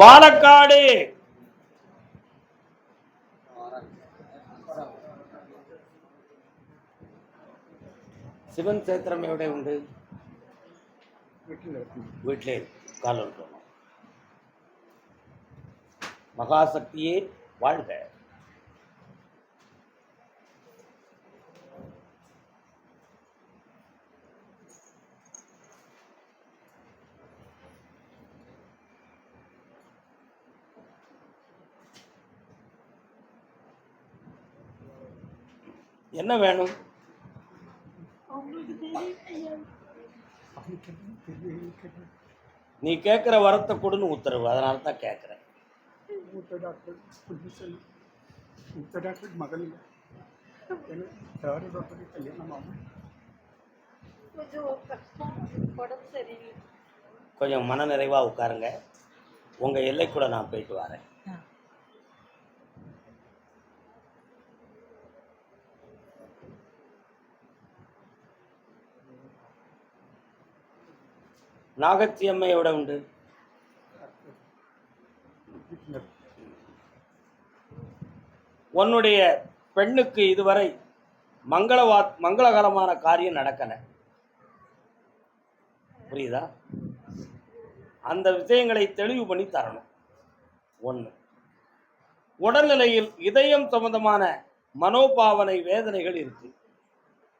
பாலக்காடு சிவன் சேத்திரம் எവിടെ உண்டு? வீட்டிலே காலம் மகாசக்தியே வாழ்க. என்ன வேணும்? நீ கேட்குற வரத்தை கொடுன்னு உத்தரவு. அதனால தான் கேட்குறேன் மூத்த டாக்டர் புதுசல் மூத்த டாக்டர் மகள் என்ன தேர்ட் டாக்டருக்கு கல்யாணம் ஆகும் கொஞ்சம் கொஞ்சம் மனநிறைவாக உட்காருங்க. உங்கள் எல்லைக்குள்ள நான் போயிட்டு வரேன். நாகச்சி அம்மையோட உண்டு. உன்னுடைய பெண்ணுக்கு இதுவரை மங்களவா மங்களகரமான காரியம் நடக்கலை. புரியுதா? அந்த விஷயங்களை தெளிவு பண்ணி தரணும். ஒன்று உடல்நிலையில் இதயம் சம்பந்தமான மனோபாவனை வேதனைகள் இருக்கு.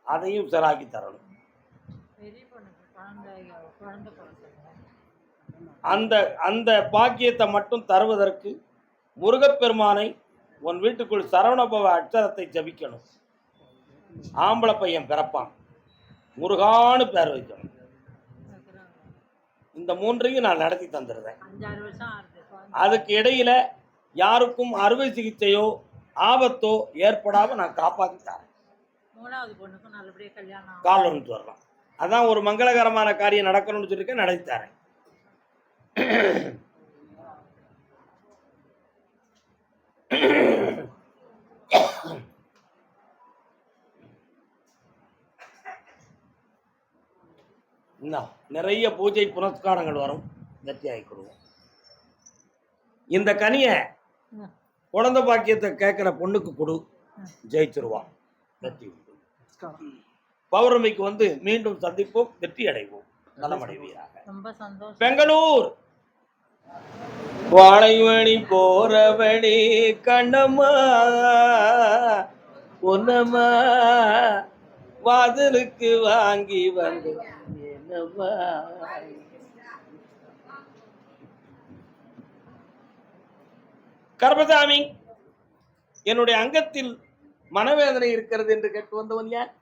அதையும் சராக்கி தரணும் பெரிய பொண்ணுக்கு குழந்தை குழந்தை பிறந்தது அந்த அந்த பாக்கியத்தை மட்டும் தருவதற்கு முருகப்பெருமானை உன் வீட்டுக்குள் சரவணபவ அட்சரத்தை ஜபிக்கணும் ஆம்பளை பையன் பிறப்பான் முருகான்னு பேர் வைக்கணும். இந்த மூன்றையும் நான் நடத்தி தந்துடுறேன். அதுக்கு இடையில யாருக்கும் அறுவை சிகிச்சையோ ஆபத்தோ ஏற்படாம நான் காப்பாத்தி தரேன். கால் வந்துட்டு வரலாம் அதான் ஒரு மங்களகரமான காரியம் நடக்கணும்னு சொல்லியிருக்கேன் நடத்தி தரேன் இன்னும் நிறைய பூஜை புனஸ்காரங்கள் வரும். ஆகிக்கொடுவோம் இந்த கனியை. குழந்தை பாக்கியத்தை கேட்குற பொண்ணுக்கு கொடு. ஜெயிச்சிருவான் உண்டு. பௌர்ணமிக்கு வந்து மீண்டும் சந்திப்போம் வெற்றி அடைவோம். நலமடைவீராக. பெங்களூர்! வாழைமணி போறவணி கண்ணம்மா பொன்னம்மா வாதலுக்கு வாங்கி வந்து என்னம்மா? கர்மசாமி என்னுடைய அங்கத்தில் மனவேதனை இருக்கிறது என்று கேட்டு வந்தவன் யார்?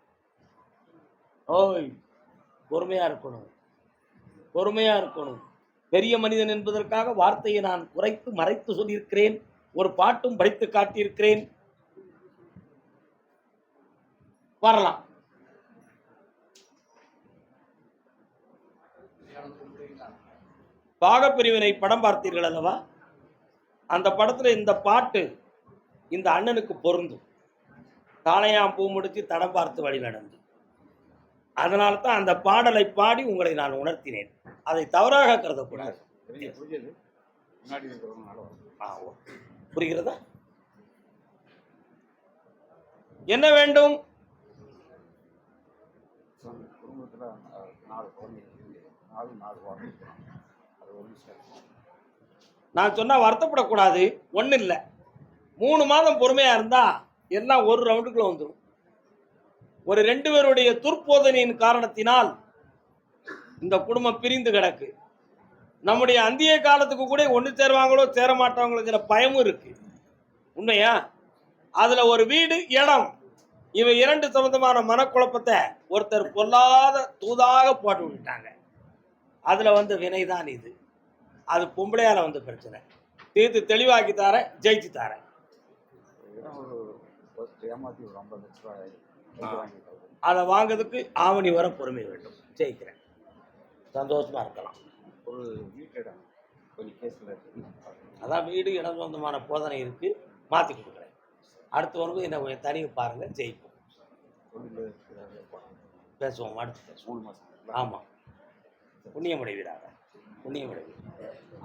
ஓய் பொறுமையா இருக்கணும். பொறுமையா இருக்கணும். பெரிய மனிதன் என்பதற்காக வார்த்தையை நான் குறைத்து மறைத்து சொல்லியிருக்கிறேன். ஒரு பாட்டும் படித்து காட்டியிருக்கிறேன். வரலாம். பாகப்பிரிவினை படம் பார்த்தீர்கள் அல்லவா? அந்த படத்துல இந்த பாட்டு இந்த அண்ணனுக்கு பொருந்தும். தாளையாம் பூ முடிச்சு தடம் பார்த்து வழி நடந்து. அதனால தான் அந்த பாடலை பாடி உங்களை நான் உணர்த்தினேன். அதை தவறாக கருதக்கூடாது. புரிகிறதா? என்ன வேண்டும்? நான் சொன்னா வருத்தப்படக்கூடாது. ஒன்றும் இல்லை மூணு மாதம் பொறுமையா இருந்தா எல்லாம் ஒரு ரவுண்டுக்குள்ள வந்துடும் ஒரு ரெண்டு பேருடைய துர்போதனையின் காரணத்தினால் இந்த குடும்பம் பிரிந்து கிடக்கு. நம்முடைய அந்திய காலத்துக்கு கூட ஒன்று சேருவாங்களோ சேர மாட்டாங்களோங்கிற பயமும் இருக்கு. உண்மையா? அதுல ஒரு வீடு இடம். இவை இரண்டு சம்பந்தமான மனக்குழப்பத்தை ஒருத்தர் பொல்லாத தூதாக போட்டு விட்டாங்க. அதுல வந்து வினைதான் இது. அது பொம்பளையால வந்து பிரச்சனை. தீர்த்து தெளிவாக்கி தார ஜெயிச்சு தாரேன். ஏமாத்தி ஒரு ஐம்பது லட்ச ரூபாய் அதை வாங்குறதுக்கு ஆவணி வர பொறுமை வேண்டும். ஜெயிக்கிறேன். சந்தோஷமா இருக்கலாம். ஒரு வீட்டிடம் கொஞ்சம் கேஸில் அதான் வீடு இடம் சொந்தமான போதனை இருக்கு. மாற்றி கொடுக்குறேன். அடுத்து வரும்போது என்ன கொஞ்சம் தனியை பாருங்க ஜெயிப்போம். பேசுவோம் அடுத்து பேசுவோம். மூணு மாதம் ஆமாம் புண்ணியமடைவீராக புண்ணியமடைவீர்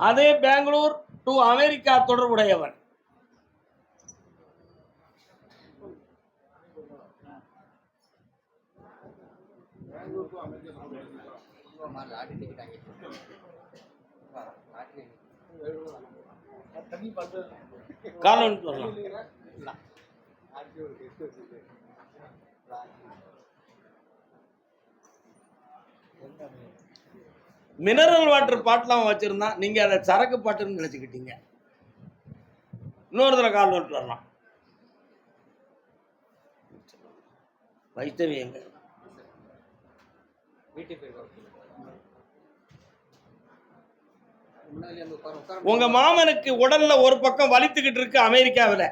அதே பெங்களூர் டு அமெரிக்கா தொடர்புடையவன். காலம் சொல்லலாம் மினரல் வாட்டர் பாட்டிலாம் வச்சிருந்தான் நீங்க அதை சரக்கு பாட்டுன்னு நினைச்சுக்கிட்டீங்க. இன்னொரு தடவை கால் நோட்டு வரலாம் வைத்தவி எங்க உங்க மாமனுக்கு உடல்ல ஒரு பக்கம் வலித்துக்கிட்டு இருக்கு அமெரிக்காவில்.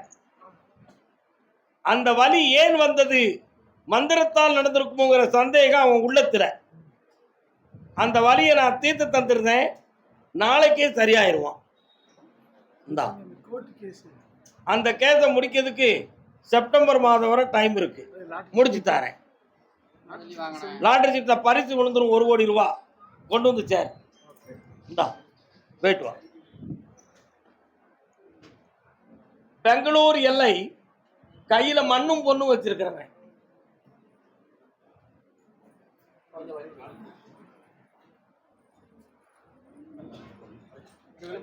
அந்த வலி ஏன் வந்தது? மந்திரத்தால் நடந்திருக்குமோங்கிற சந்தேகம் அவன் உள்ளத்துல. அந்த வலியை நான் தீர்த்து தந்திருந்தேன். நாளைக்கே சரியாயிருவான். இந்தா. அந்த கேஸை முடிக்கிறதுக்கு செப்டம்பர் மாதம் வரை டைம் இருக்கு. முடிச்சு தரேன். லாட்டரி சீட்டில் பரிசு விழுந்துரும் ஒரு கோடி ரூபா. கொண்டு வந்து சேர். இந்தா. போயிட்டு வா. பெங்களூர் எல்லை கையில மண்ணும் பொண்ணும் வச்சிருக்கிறவன்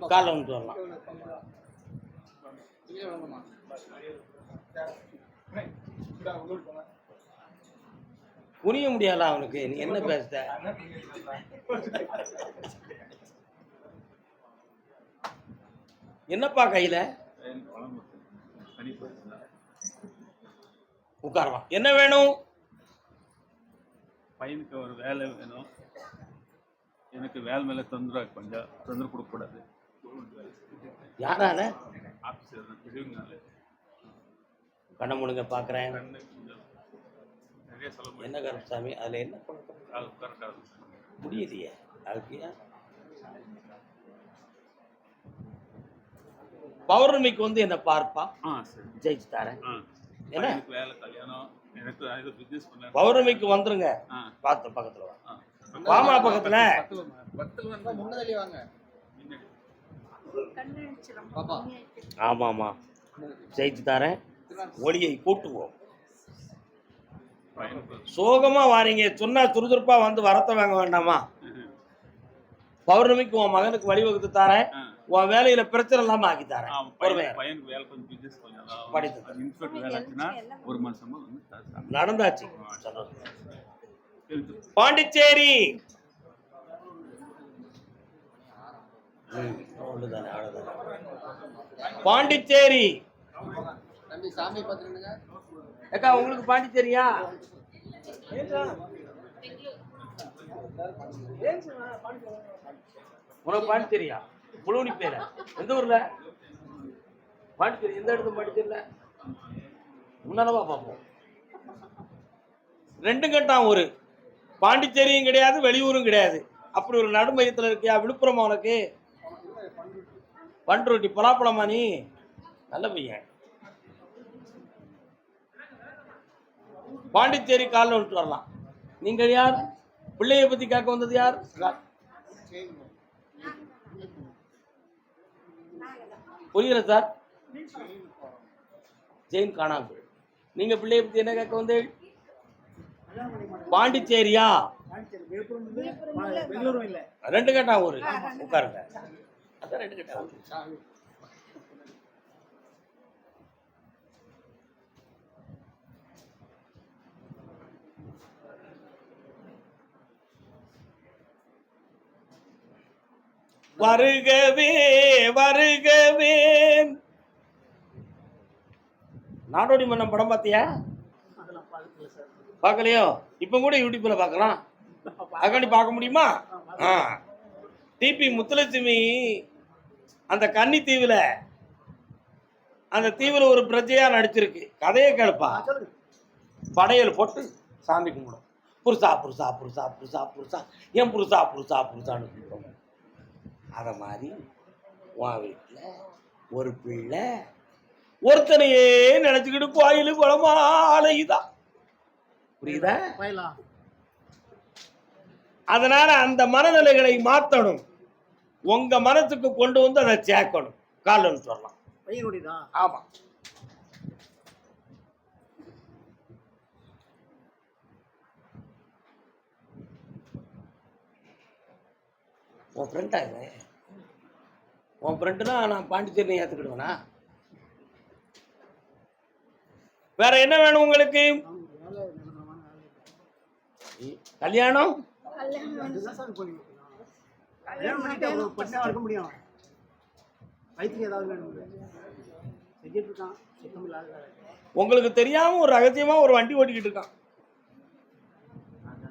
காலம் வந்துட்டு புரிய முடியல அவனுக்கு? நீ என்ன பேசுற? என்னப்பா கையில? உட்காரலாம் என்ன வேணும்? பையனுக்கு ஒரு வேலை வேணும். எனக்கு வேலை மேலே தொந்தரவு கொஞ்சம் தொந்தரவு கொடுக்கக்கூடாது யாரால? ஆஃபீஸர் பெரியவங்கனால கண்ண சொல்ல முடியும் என்ன கருப்பசாமி அதுல என்ன முடியலையே அதுக்கு பௌர்ணமிக்கு வந்து என்ன பார்ப்பா. ஜெயிச்சு தரேன் என்ன? பௌர்ணமிக்கு வந்துருங்க. பார்த்து பக்கத்துல வாமா பக்கத்துல. ஆமா ஆமா ஜெயிச்சு தரேன் ஒளியை கூட்டுவோம். சோகமா வாரீங்க. சொன்னா துருதுருப்பா வந்து வரத்த வாங்க வேண்டாமா? பௌர்ணமிக்கு உன் மகனுக்கு வழிவகுத்து தரேன். உன் வேலையில பிரச்சனை இல்லாம ஆக்கி தரேன். பையனுக்கு வேலை. கொஞ்சம் பிஸ்னஸ் கொஞ்சம் படித்து. இன்ஸ்பெக்டர் வேலை ஆச்சுன்னா ஒரு மாசமா வந்து தர- நடந்தாச்சு. பாண்டிச்சேரி. பாண்டிச்சேரி. அக்கா உங்களுக்கு பாண்டிச்சேரியா? உனக்கு பாண்டிச்சேரியா? புழுவனி பேர. எந்த ஊர்ல? பாண்டிச்சேரி எந்த இடத்துல பாண்டிச்சேரியில முன்னாலவா பார்ப்போம் ரெண்டு கட்டம் ஒரு. பாண்டிச்சேரியும் கிடையாது வெளியூரும் கிடையாது. அப்படி ஒரு நடுமையத்தில் இருக்கியா? விழுப்புரம் உனக்கு? பண்ருட்டி. பலாப்பழமா நீ? நல்ல பையன். பாண்டிச்சேரி காலில் விட்டு வரலாம். நீங்கள் யார்? பிள்ளையை பத்தி கேட்க வந்தது யார்? புரியல சார்? ஜெயின் காணாமல். நீங்க பிள்ளையை பத்தி என்ன கேட்க வந்து பாண்டிச்சேரியா? ரெண்டு கட்டா ஊரு. உட்காருங்க. அதான் ரெண்டு கட்டா ஊரு. வருகவே வருகவே. நாடோடி மன்னன் படம் பார்த்தியா? பார்க்கலையோ? இப்போ கூட யூடியூப்ல பார்க்கலாம். அதுக்காண்டி பார்க்க முடியுமா? ஆ டிபி முத்துலட்சுமி அந்த கன்னி தீவுல அந்த தீவுல ஒரு பிரஜையா நடிச்சிருக்கு. கதையை கேளுப்பா. சொல்லுங்க. படையல் போட்டு சாமி கும்பிடும். புருஷா புருஷா புருஷா புருஷா புருஷா. ஏன் புருஷா புருஷா புருஷான்னு கூப்பிடும் அதை மாதிரி உன் வீட்டில் ஒரு பிள்ளை ஒருத்தனையே நினைச்சுக்கிட்டு கோயிலு குளமா அலையுதான் புரியுதா? அதனால அந்த மனநிலைகளை மாத்தணும். உங்க மனசுக்கு கொண்டு வந்து அதை சேர்க்கணும். கால் வந்துட்டு வரலாம். பையனுடையதா ஆமா. உன் ஃப்ரெண்டா இது உன் ஃப்ரெண்டுனா நான் பாண்டிச்சேரி ஏற்றுக்கிடுவேனா வேற என்ன வேணும் உங்களுக்கு? கல்யாணம்? சார் கல்யாணம் இருக்க முடியும் ஏதாவது வேணும் இருக்கான் உங்களுக்கு தெரியாம ஒரு ரகசியமா ஒரு வண்டி ஓட்டிக்கிட்டு இருக்கான்.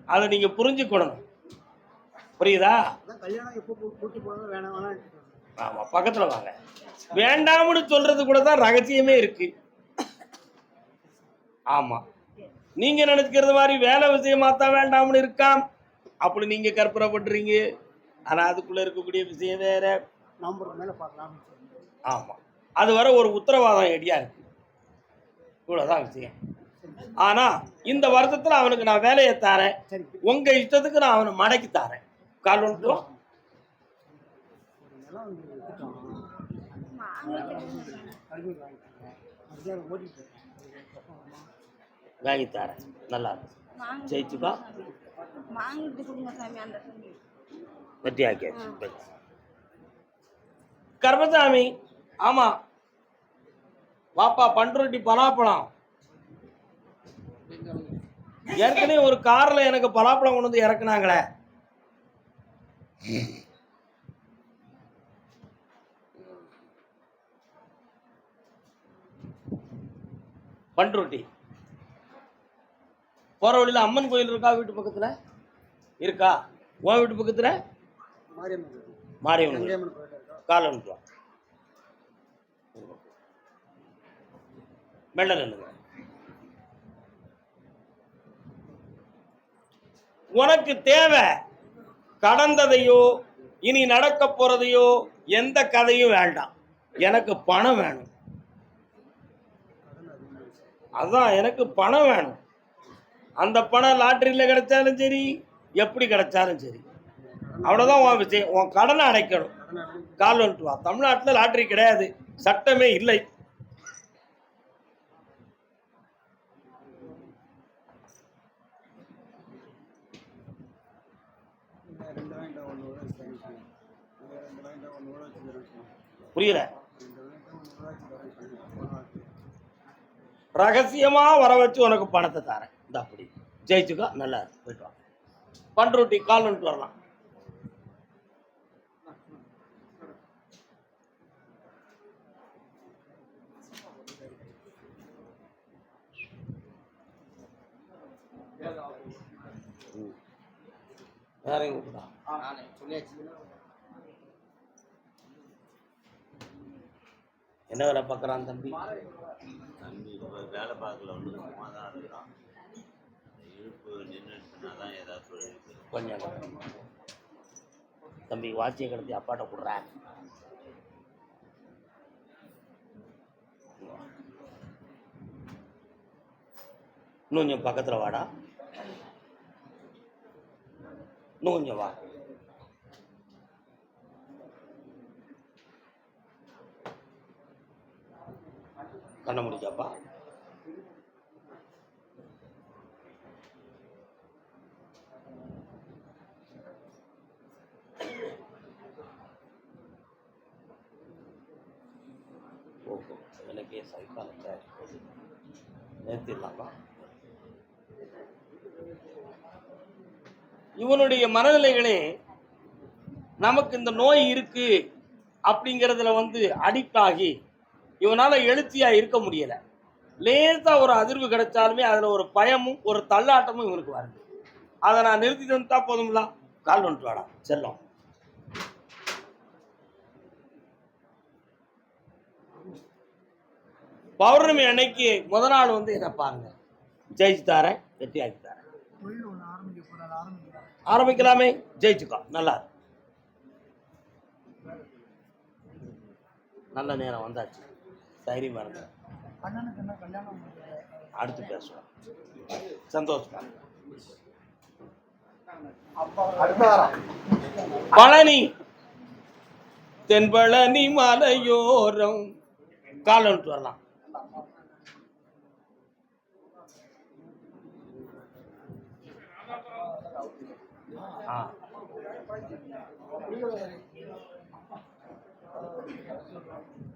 அதை நீங்க புரிஞ்சுக்கணும். புரியுதா? கல்யாணம் எப்போ கூ- கூட்டி போனாலும் வேணாம் வேணாம் ஆமா பக்கத்துல வாங்க. வேண்டாம்னு சொல்றது கூட தான் ரகசியமே இருக்கு. ஆமா. நீங்க நினைச்சுக்கிறது மாதிரி வேலை விஷயமா தான் வேண்டாம்னு இருக்காம். அப்படி நீங்க கற்பனை பண்றீங்க ஆனா அதுக்குள்ள இருக்கக்கூடிய விஷயம் வேற. நம்பருக்கு மேலே பார்க்கலாம் ஆமா. அது வர ஒரு உத்தரவாதம் எடியா இருக்கு. இவ்வளவுதான் விஷயம். ஆனா இந்த வருஷத்துல அவனுக்கு நான் வேலையை தரேன். உங்க இஷ்டத்துக்கு நான் அவனை மடக்கி தரேன். கால் ஒன்று. கல்வி அதுதான் இருக்கேன் வாங்கி தரேன் நல்லா இருக்கும் ஜெயிச்சுக்கா வாங்கிட்டு கொடுங்க சாமி அந்த சாமி வெற்றி ஆக்கியாச்சு கர்மசாமி ஆமா. வாப்பா பண்ருட்டி பலாப்பழம். ஏற்கனவே ஒரு கார்ல எனக்கு பலாப்பழம் கொண்டு வந்து இறக்குனாங்களே. பண்ருட்டி. போற வழியில அம்மன் கோயில் இருக்கா வீட்டு பக்கத்துல? இருக்கா? உன் வீட்டு பக்கத்துல? மாரியம்மன் கோயில். மாரியம்மன் கோயில். கங்கையம்மன் கோயில் இருக்கா? காலை அனுப்புவா மெல்ல நில்லுங்க உனக்கு தேவை கடந்ததையோ இனி நடக்க போறதையோ எந்த கதையும் வேண்டாம். எனக்கு பணம் வேணும். அதான் எனக்கு பணம் வேணும். அந்த பணம் லாட்டரியில் கிடைச்சாலும் சரி எப்படி கிடைச்சாலும் சரி. அவ்வளோதான் உன் விஷயம். உன் கடனை அடைக்கணும். கால் வந்துட்டு வா. தமிழ்நாட்டில் லாட்டரி கிடையாது. சட்டமே இல்லை. புரியல ரெண்டு வாங்கிட்டா ஒன்று கூட வச்சுக்கிறேன் இந்த ரெண்டு வாங்கிட்டா ஒன்று கூட வச்சுக்கிறேன் புரியல ரெண்டு வாங்கிட்டா ஒன்று கூட வச்சுக்கிறேன் போன வாரத்துக்கு ரகசியமா வர வச்சு உனக்கு பணத்தை தரேன். இந்த அப்படி. ஜெயிச்சுக்கோ நல்லா இருக்கு போயிட்டு வாங்க. பண்ருட்டி கால் பண்ணிட்டு வரலாம். வேற எங்க கூப்பிடா என்ன வேலை பார்க்குறான் தம்பி? தம்பி வேலை பார்க்கல ஒன்று சும்மா தான் இருக்கிறான். இழுப்பு நின்றுச்சுன்னா தான் ஏதாவது தொழில் இருக்குது. கொஞ்சம் தம்பி வாட்சியை கடத்தி அப்பாட்ட கொடுறேன் இன்னும் கொஞ்சம் பக்கத்துல வாடா. இன்னும் கொஞ்சம் வா. கண்ண முடிச்சாப்பா ஓஹோ எனக்கே சைக்காலஜி நிறுத்திடலாமா? இவனுடைய மனநிலைகளே நமக்கு இந்த நோய் இருக்கு அப்படிங்கிறதுல வந்து அடிக்ட் ஆகி இவனால் எழுச்சியாக இருக்க முடியலை. லேசாக ஒரு அதிர்வு கிடைச்சாலுமே அதில் ஒரு பயமும் ஒரு தள்ளாட்டமும் இவனுக்கு வருது. அதை நான் நிறுத்தி தந்தா போதுங்களா கால் வந்துட்டு வாடா. செல்லம். பௌர்ணமி அன்னைக்கு முத நாள் வந்து என்ன பாருங்க. ஜெயிச்சு தாரேன் வெற்றி ஆக்கி தாரேன் ஆரம்பிக்கலாமே? ஜெயிச்சுக்கோ. நல்லா நல்ல நேரம் வந்தாச்சு. தைரியமா இருங்க அண்ணனுக்கு என்ன கல்யாணம் அடுத்து பேசுவோம். சந்தோஷமா பழனி தென்பழனி மலையோரம். காலம் விட்டு வரலாம்.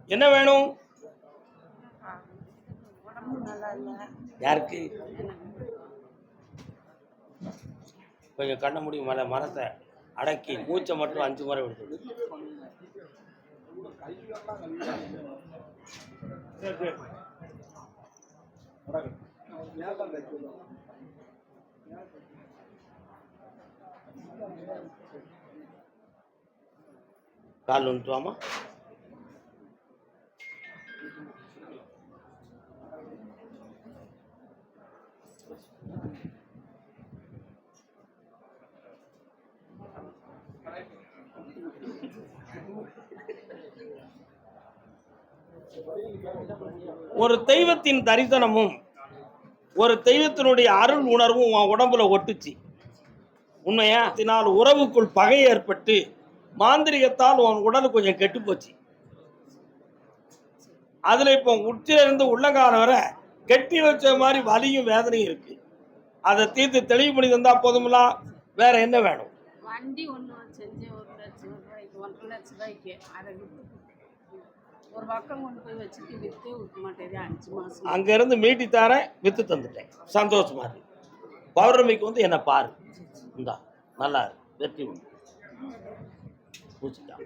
என்ன வேணும்? யாருக்கு? கொஞ்சம் கண்ண முடியும் மலை மரத்தை அடக்கி மூச்சை மட்டும் அஞ்சு முறை விடுது கால் வந்துட்டுவாமா தெய்வத்தின் தரிசனமும் ஒரு தெய்வத்தினுடைய அருள் உணர்வும் உன் உடம்புல ஒட்டுச்சு. உண்மையா? தினால் உறவுக்குள் பகை ஏற்பட்டு மாந்திரிகத்தால் உன் உடல் கொஞ்சம் கெட்டு போச்சு. அதுல இப்போ உச்சிலிருந்து உள்ளங்கால வரை கெட்டி வச்ச மாதிரி வலியும் வேதனையும் இருக்கு. அதை தீர்த்து தெளிவு பண்ணி தந்தா போதுங்களா வேற என்ன வேணும்? வண்டி ஒன்று செஞ்சு ஒரு லட்சம் ரூபாய்க்கு ஒன்றரை லட்ச ரூபாய்க்கு. அதை விட்டு ஒரு பக்கம் கொண்டு போய் வச்சுட்டு விற்று விற்க மாட்டேது அஞ்சு மாதம் அங்க இருந்து மீட்டி தரேன் வித்து தந்துட்டேன். சந்தோஷமா இருக்கு பௌர்ணமிக்கு வந்து என்ன பாரு. இந்தா நல்லா இருக்கு வெற்றி உண்டு. பூச்சிட்டான்